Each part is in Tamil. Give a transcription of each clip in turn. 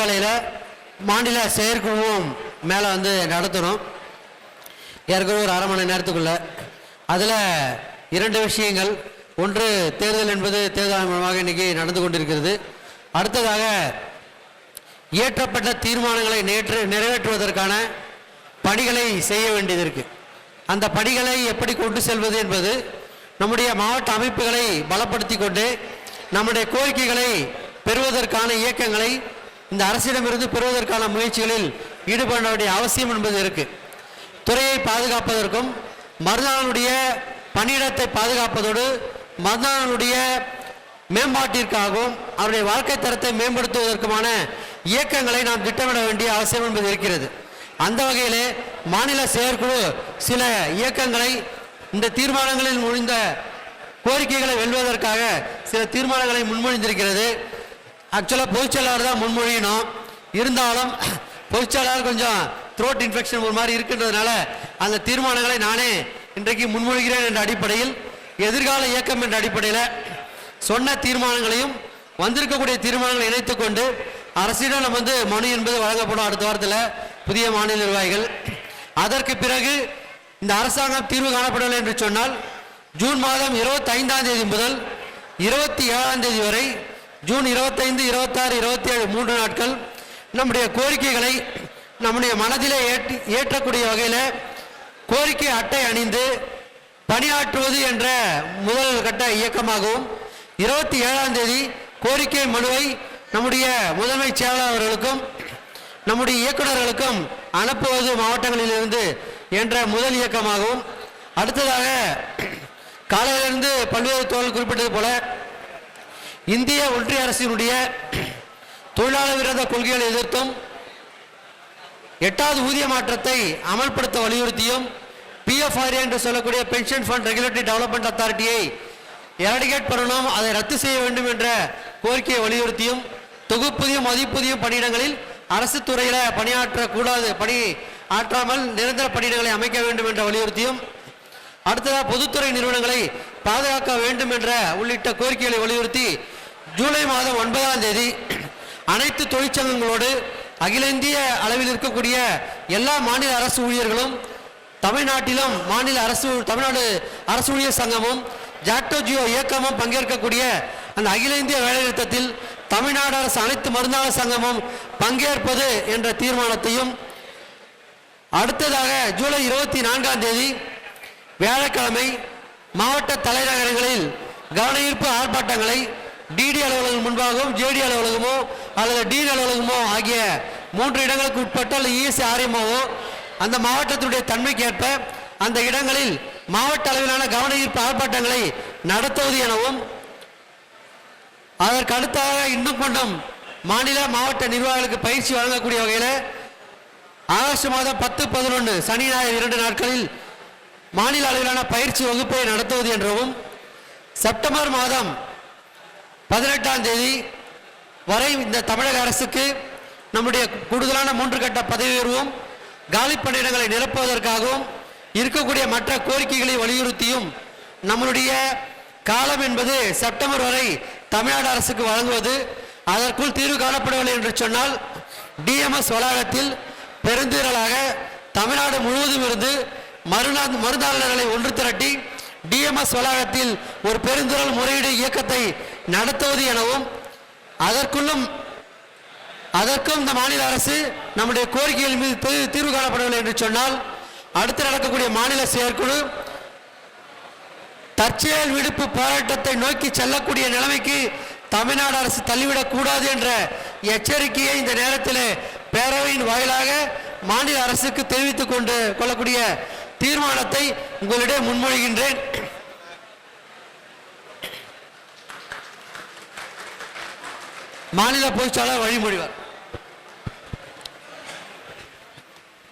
வேளையில் மாநில செயற்குழுவும் மேலே வந்து நடத்தணும். ஏற்கனவே ஒரு அரை மணி நேரத்துக்குள்ள. அதில் இரண்டு விஷயங்கள். ஒன்று தேர்தல் என்பது தேர்தல் ஆணையமாக இன்றைக்கி நடந்து கொண்டிருக்கிறது. அடுத்ததாக இயற்றப்பட்ட தீர்மானங்களை நேற்று நிறைவேற்றுவதற்கான பணிகளை செய்ய வேண்டியது இருக்கு. அந்த பணிகளை எப்படி கொண்டு செல்வது என்பது நம்முடைய மாவட்ட அமைப்புகளை பலப்படுத்தி கொண்டு நம்முடைய கோரிக்கைகளை பெறுவதற்கான இயக்கங்களை இந்த அரசிடமிருந்து பெறுவதற்கான முயற்சிகளில் ஈடுபட வேண்டிய அவசியம் என்பது இருக்கு. துறையை பாதுகாப்பதற்கும் மருதாளனுடைய பணியிடத்தை பாதுகாப்பதோடு மருதாளனுடைய மேம்பாட்டிற்காகவும் அவருடைய வாழ்க்கை தரத்தை மேம்படுத்துவதற்குமான இயக்கங்களை நாம் திட்டமிட வேண்டிய அவசியம் என்பது இருக்கிறது. அந்த வகையிலே மாநில செயற்குழு சில இயக்கங்களை இந்த தீர்மானங்களில் முடிந்த கோரிக்கைகளை வெல்வதற்காக சில தீர்மானங்களை முன்மொழிந்திருக்கிறது. ஆக்சுவலாக பொதுச்செயலாளர் தான் முன்மொழியணும். இருந்தாலும் பொதுச்செயலாளர் கொஞ்சம் த்ரோட் இன்ஃபெக்ஷன் ஒரு மாதிரி இருக்கின்றதுனால அந்த தீர்மானங்களை நானே இன்றைக்கு முன்மொழிகிறேன் என்ற அடிப்படையில் எதிர்கால இயக்கம் என்ற அடிப்படையில் சொன்ன தீர்மானங்களையும் வந்திருக்கக்கூடிய தீர்மானங்களை இணைத்து கொண்டு அரசிடம் நம்ம வந்து மனு என்பது வழங்கப்படும் அடுத்த வாரத்தில் புதிய மாநில நிர்வாகிகள். அதற்கு பிறகு இந்த அரசாங்கம் தீர்வு காணப்படவில்லை என்று சொன்னால் ஜூன் மாதம் இருபத்தி ஐந்தாம் தேதி முதல் இருபத்தி ஏழாம் தேதி வரை ஜூன் இருபத்தைந்து இருபத்தாறு இருபத்தி ஏழு மூன்று நாட்கள் நம்முடைய கோரிக்கைகளை நம்முடைய மனதிலே ஏற்றி ஏற்றக்கூடிய வகையில் கோரிக்கை அட்டை அணிந்து பணியாற்றுவது என்ற முதல் கட்ட இயக்கமாகவும் இருபத்தி ஏழாம் தேதி கோரிக்கை மனுவை நம்முடைய முதன்மை செயலாளர்களுக்கும் நம்முடைய இயக்குநர்களுக்கும் அனுப்புவது மாவட்டங்களிலிருந்து என்ற முதல் இயக்கமாகவும் அடுத்ததாக காலையிலிருந்து பல்வேறு தோழர்கள் குறிப்பிட்டது போல இந்திய ஒன்றிய அரசினுடைய தொழிலாளர் விரோத கொள்கைகளை எதிர்த்தும் எட்டாவது ஊதிய மாற்றத்தை அமல்படுத்த வலியுறுத்தியும் பிஎஃப்ஆர்ஏ என்று சொல்லக்கூடிய பென்ஷன் ஃபண்ட் ரெகுலேட்டரி டெவலப்மெண்ட் அத்தாரிட்டியை எரடிகேட் பண்ணணும் அதை ரத்து செய்ய வேண்டும் என்ற கோரிக்கையை வலியுறுத்தியும் தொகுப்புதியும் மதிப்புதியும் பணியிடங்களில் அரசு துறையில் பணியாற்றக்கூடாது பணி ஆற்றாமல் நிரந்தர பணியிடங்களை அமைக்க வேண்டும் என்ற வலியுறுத்தியும் அடுத்ததாக பொதுத்துறை நிறுவனங்களை பாதுகாக்க வேண்டும் என்ற உள்ளிட்ட கோரிக்கைகளை வலியுறுத்தி ஜூலை மாதம் ஒன்பதாம் தேதி அனைத்து தொழிற்சங்கங்களோடு அகில இந்திய அளவில் இருக்கக்கூடிய எல்லா மாநில அரசு ஊழியர்களும் தமிழ்நாட்டிலும் மாநில அரசு தமிழ்நாடு அரசு ஊழியர் சங்கமும் ஜாக்டோ ஜியோ இயக்கமும் பங்கேற்கக்கூடிய அந்த அகில இந்திய வேலைநிறுத்தத்தில் தமிழ்நாடு அரசு அனைத்து மருந்தாளர் சங்கமும் பங்கேற்பது என்ற தீர்மானத்தையும் அடுத்ததாக ஜூலை இருபத்தி நான்காம் தேதி வியாழக்கிழமை மாவட்ட தலைநகரங்களில் கவனஈர்ப்பு ஆர்ப்பாட்டங்களை டிடி அலுவலகம் முன்பாகவும் ஜேடி அலுவலகமோ அல்லது டிடி அலுவலகமோ ஆகிய மூன்று இடங்களுக்கு உட்பட்ட அல்லது இஎஸ்சி ஆர்எம்ஓவோ அந்த மாவட்டத்தினுடைய தன்மைக்கேற்ப அந்த இடங்களில் மாவட்ட அளவிலான கவனஈர்ப்பு ஆர்ப்பாட்டங்களை நடத்துவது எனவும் அதற்கு அடுத்தாக இன்னும் கொண்டும் மாநில மாவட்ட நிர்வாகிகளுக்கு பயிற்சி வழங்கக்கூடிய வகையில் ஆகஸ்ட் மாதம் பத்து பதினொன்று சனி ஞாயிறு இரண்டு நாட்களில் மாநில அளவிலான பயிற்சி வகுப்பை நடத்துவது என்றவும் செப்டம்பர் மாதம் பதினெட்டாம் தேதி வரை இந்த தமிழக அரசுக்கு நம்முடைய கூடுதலான மூன்று கட்ட பதவி உயர்வும் காலி பணியிடங்களை நிரப்புவதற்காகவும் இருக்கக்கூடிய மற்ற கோரிக்கைகளை வலியுறுத்தியும் நம்மளுடைய காலம் என்பது செப்டம்பர் வரை தமிழ்நாடு அரசுக்கு வழங்குவது அதற்குள் தீர்வு காணப்படவில்லை என்று சொன்னால் டிஎம்எஸ் வளாகத்தில் பெருந்திரளாக தமிழ்நாடு முழுவதும் இருந்து மறுநாள் மருந்தாளர்களை ஒன்று திரட்டி டிஎம்எஸ் வளாகத்தில் ஒரு பெருந்துரல் முறையீடு இயக்கத்தை நடத்துவது எனவும் அதற்குள்ளும் அதற்கும் இந்த மாநில அரசு நம்முடைய கோரிக்கைகள் மீது தீர்வு காணப்படவில்லை என்று சொன்னால் அடுத்து நடக்கக்கூடிய மாநில செயற்குழு தற்செயல் விடுப்பு போராட்டத்தை நோக்கி செல்லக்கூடிய நிலைமைக்கு தமிழ்நாடு அரசு தள்ளிவிடக் கூடாது என்ற எச்சரிக்கையை இந்த நேரத்தில் பேரவையின் வாயிலாக மாநில அரசுக்கு தெரிவித்துக் கொண்டு கொள்ளக்கூடிய தீர்மானத்தை உங்களிடம் முன்மொழிகின்றேன். மாநில பொதுச்சாளர் வழிமொழிவார்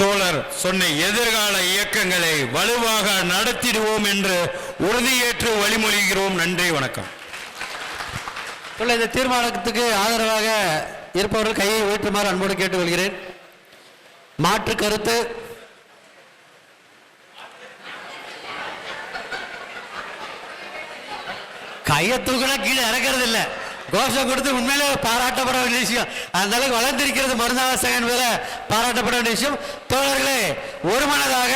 தோழர் சொன்ன எதிர்கால இயக்கங்களை வலுவாக நடத்திடுவோம் என்று உறுதியேற்று வழிமொழிகிறோம். நன்றி வணக்கம். இந்த தீர்மானத்துக்கு ஆதரவாக இருப்பவர்கள் கையை உயர்த்துமாறு அன்போடு கேட்டுக்கொள்கிறேன். மாற்று கருத்து கையை தூக்கினா கீழே இறக்கிறது இல்லை கோஷம் கொடுத்து உண்மையிலே பாராட்டப்பட வேண்டிய விஷயம். அந்த அளவுக்கு வளர்ந்திருக்கிறது மருந்தாவாசகன் வேற பாராட்டப்பட வேண்டிய விஷயம். தோழர்களே ஒருமனதாக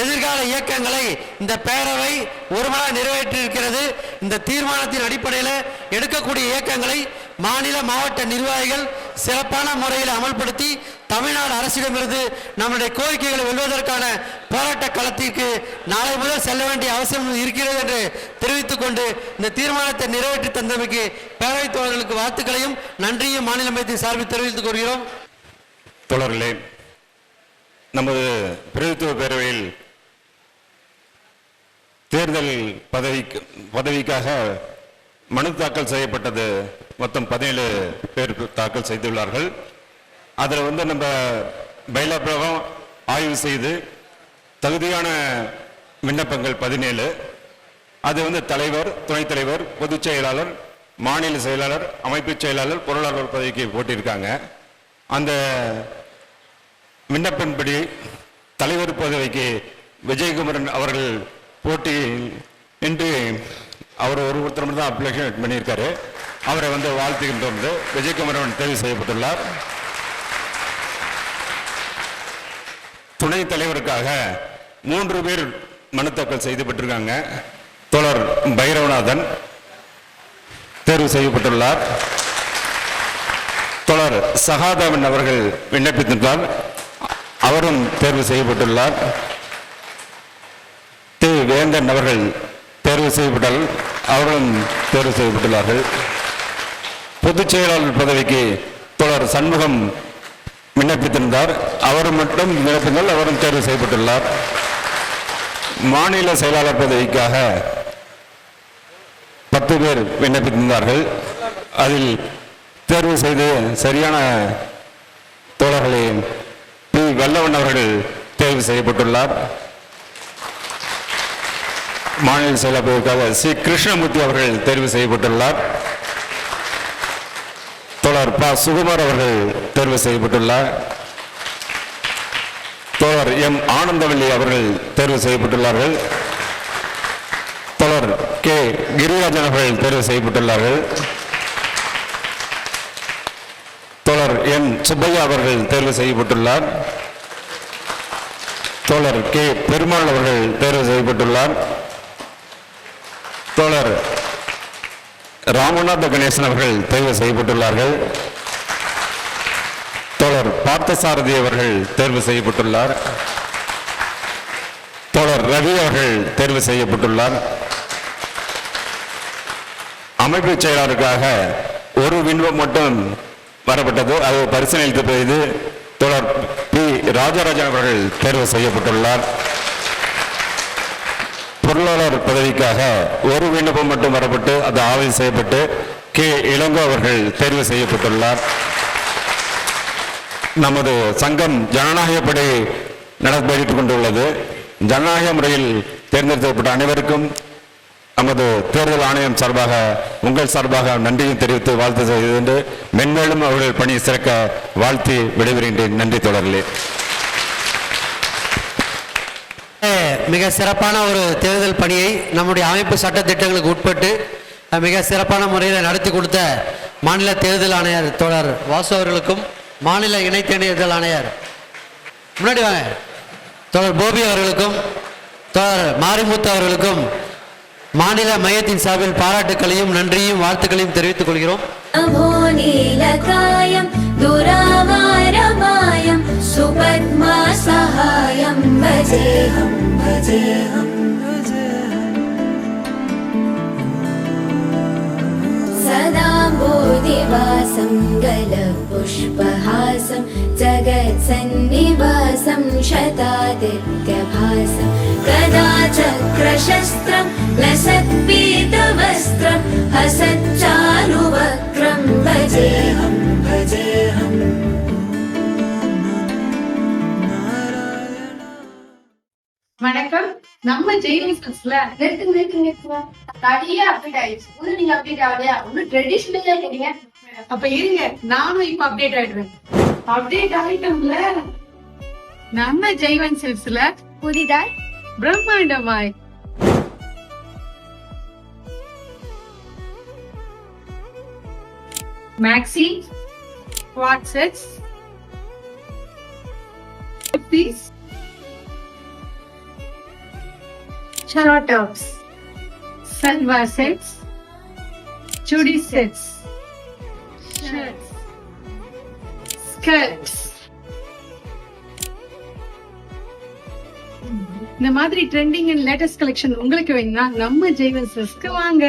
எதிர்கால இயக்கங்களை இந்த பேரவை ஒருமனாக நிறைவேற்றியிருக்கிறது. இந்த தீர்மானத்தின் அடிப்படையில் எடுக்கக்கூடிய இயக்கங்களை மாநில மாவட்ட நிர்வாகிகள் சிறப்பான முறையில் அமல்படுத்தி தமிழ்நாடு அரசிடமிருந்து நம்முடைய கோரிக்கைகளை வெல்வதற்கான போராட்ட களத்திற்கு நாளை முதல் செல்ல வேண்டிய அவசியம் இருக்கிறது என்று தெரிவித்துக் கொண்டு இந்த தீர்மானத்தை நிறைவேற்றி தந்தமைக்கு பேரவைத் தோழர்களுக்கு வாழ்த்துக்களையும் நன்றியும் மாநில அமைச்சர் சார்பில் தெரிவித்துக் கொள்கிறோம். தோழர்களே நமது பிரதித்துவ பேரவையில் தேர்தல் பதவிக்கு பதவிக்காக மனு தாக்கல் செய்யப்பட்டது மொத்தம் பதினேழு பேர் தாக்கல் செய்துள்ளார்கள். அதில் வந்து நம்ம பைலாபிரவம் ஆய்வு செய்து தகுதியான விண்ணப்பங்கள் பதினேழு. அது வந்து தலைவர் துணைத் தலைவர் பொதுச் செயலாளர் மாநில செயலாளர் அமைப்புச் செயலாளர் பொருளாளர் பதவிக்கு போட்டியிருக்காங்க அந்த விண்ணப்பின்படி தலைவர் பதவிக்கு விஜயகுமரன் அவர்கள் போட்டி என்று அவர் ஒரு ஒருத்தர் மட்டும் தான் அப்ளிகேஷன் பண்ணியிருக்காரு. அவரை வந்து வாழ்த்துகின்றோம் என்று விஜயகுமரன் தேர்வு செய்யப்பட்டுள்ளார். துணைத் தலைவருக்காக மூன்று பேர் மனு தாக்கல் செய்யப்பட்டிருக்காங்க தோழர் பைரவநாதன் தேர்வு செய்யப்பட்டுள்ளார். தோழர் சகாதேவன் அவர்கள் விண்ணப்பித்துள்ளார் அவரும் தேர்வு செய்யப்பட்டுள்ளார். தி. வேந்தன் அவர்கள் தேர்வு செய்யப்பட்டால் அவர்களும் தேர்வு செய்யப்பட்டுள்ளார்கள். பொதுச் செயலாளர் பதவிக்கு தோழர் சண்முகம் விண்ணப்பித்திருந்தார். அவர் மட்டும் விண்ணப்பங்கள் அவரும் தேர்வு செய்யப்பட்டுள்ளார். மாநில செயலாளர் பதவிக்காக பத்து பேர் விண்ணப்பித்திருந்தார்கள். அதில் தேர்வு செய்து சரியான தோழர்களை பி. வல்லவன் அவர்கள் தேர்வு செய்யப்பட்டுள்ளார். மாநில செயலாளர்களுக்காக சி. கிருஷ்ணமூர்த்தி அவர்கள் தேர்வு செய்யப்பட்டுள்ளார். தோழர் ப. சுகுமார் அவர்கள் தேர்வு செய்யப்பட்டுள்ளார். தோழர் எம். ஆனந்தவல்லி அவர்கள் தேர்வு செய்யப்பட்டுள்ளார்கள். தோழர் கே. கிரிராஜன் அவர்கள் தேர்வு செய்யப்பட்டுள்ளார்கள். தோழர் எம் சுப்பையா அவர்கள் தேர்வு செய்யப்பட்டுள்ளார். தோழர் கே. பெருமாள் அவர்கள் தேர்வு செய்யப்பட்டுள்ளார். தோழர் ராமநாத கணேசன் அவர்கள் தேர்வு செய்யப்பட்டுள்ளார்கள். தோழர் பார்த்தசாரதி அவர்கள் தேர்வு செய்யப்பட்டுள்ளார். தோழர் ரவி அவர்கள் தேர்வு செய்யப்பட்டுள்ளார். அமைப்பு செயலாளருக்காக ஒரு விண்வம் மட்டும் வரப்பட்டது. அது பரிசீலித்து செய்து தோழர் பி. ராஜராஜன் அவர்கள் தேர்வு செய்யப்பட்டுள்ளார். பொருளாளர் பதவிக்காக ஒரு விண்ணப்பம் மட்டும் வரப்பட்டு அது ஆய்வு செய்யப்பட்டு கே. இளங்கோ அவர்கள் தேர்வு செய்யப்பட்டுள்ளார். நமது சங்கம் ஜனநாயகப்படி நடத்தப்பட்டுக் கொண்டுள்ளது. ஜனநாயக முறையில் தேர்ந்தெடுக்கப்பட்ட அனைவருக்கும் நமது தேர்தல் ஆணையம் சார்பாக உங்கள் சார்பாக நன்றியும் தெரிவித்து வாழ்த்து செய்து மென்மேலும் அவர்கள் பணி சிறக்க வாழ்த்தி விடைபெறுகின்றேன். நன்றி தொடர்களே மிக சிறப்பான ஒரு தேர்தல் பணியை நம்முடைய அமைப்பு சட்ட திட்டங்களுக்கு உட்பட்டு மிக சிறப்பான முறையில் நடத்தி கொடுத்த மாநில தேர்தல் ஆணையர் தோழர் வாசு அவர்களுக்கும் மாநில இணை தேர்தல் ஆணையர். முன்னாடி வாங்க. தோழர் போபி அவர்களுக்கும் தோழர் மாரிமுத்து அவர்களுக்கும் மாநில மையத்தின் சார்பில் பாராட்டுக்களையும் நன்றியும் வாழ்த்துக்களையும் தெரிவித்துக் கொள்கிறோம். सुपद्मा सहायं भजेऽहं भजेऽहम् सदा बोधिवासं गलपुष्पहासं जगत्सन्निवासं शतादित्यभासं। कदा चक्रशस्त्रं लसत्पीतवस्त्रं हसच्चारुवक्त्रं भजेऽहं भजेऽहम् வணக்கம். நம்ம ஜெயிலிஸ்ல நிறுத்துங்க நிறுத்துங்க நிறுத்துங்க. நிறைய அப்டேட் ஆயிடுச்சு. ஒண்ணு நீங்க அப்டேட் ஆகலையா? ஒண்ணு ட்ரெடிஷ்னலா இருக்கீங்க அப்ப இருங்க. நானும் இப்ப அப்டேட் ஆயிடுவேன். அப்டேட் ஆயிட்டோம்ல. நம்ம ஜெய்வன் சில்ஸ்ல புதிதாய் பிரம்மாண்டமாய். Maxi WhatsApp piece these short tops salwar sets. Chudi sets. Shirts. Skirts. இந்த மாதிரி ட்ரெண்டிங் அண்ட் லேட்டஸ்ட் கலெக்ஷன் உங்களுக்கு வேணும்னா நம்ம ஜெய்வன்சஸ்க்கு வாங்க.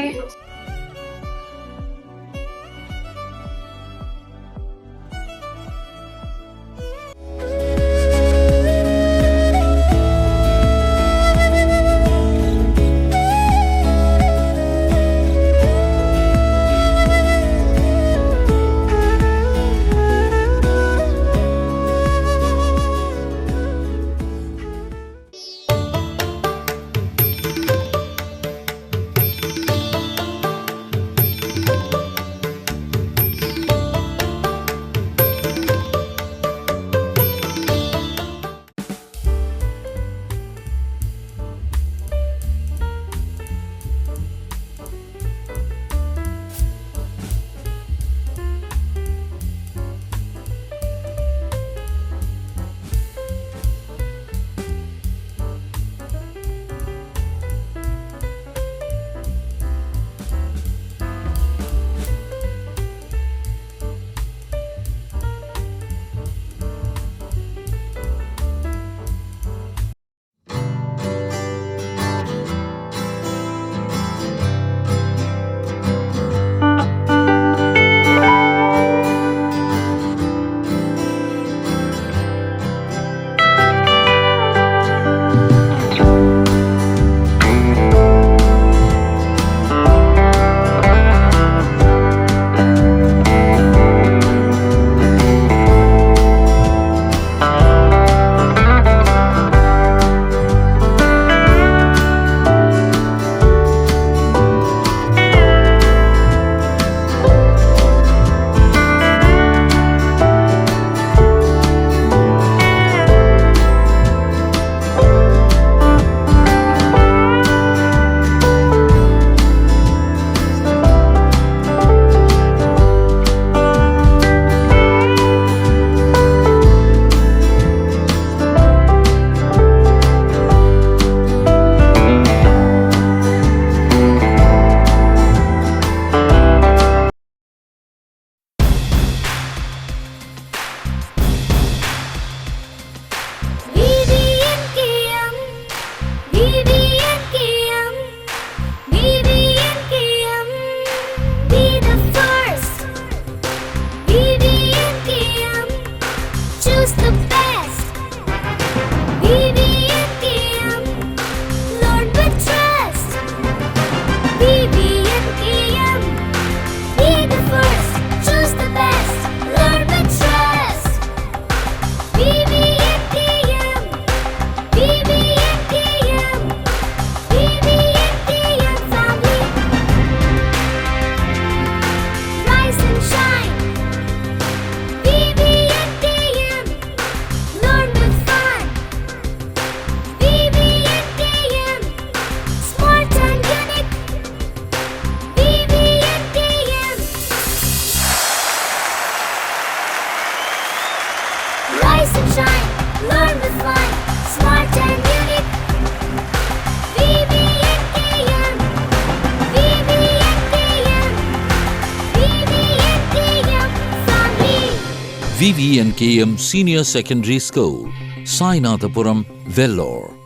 Rise and shine, learn with fun, smart and unique. VVNKM Senior Secondary School, Sainathapuram, Vellore.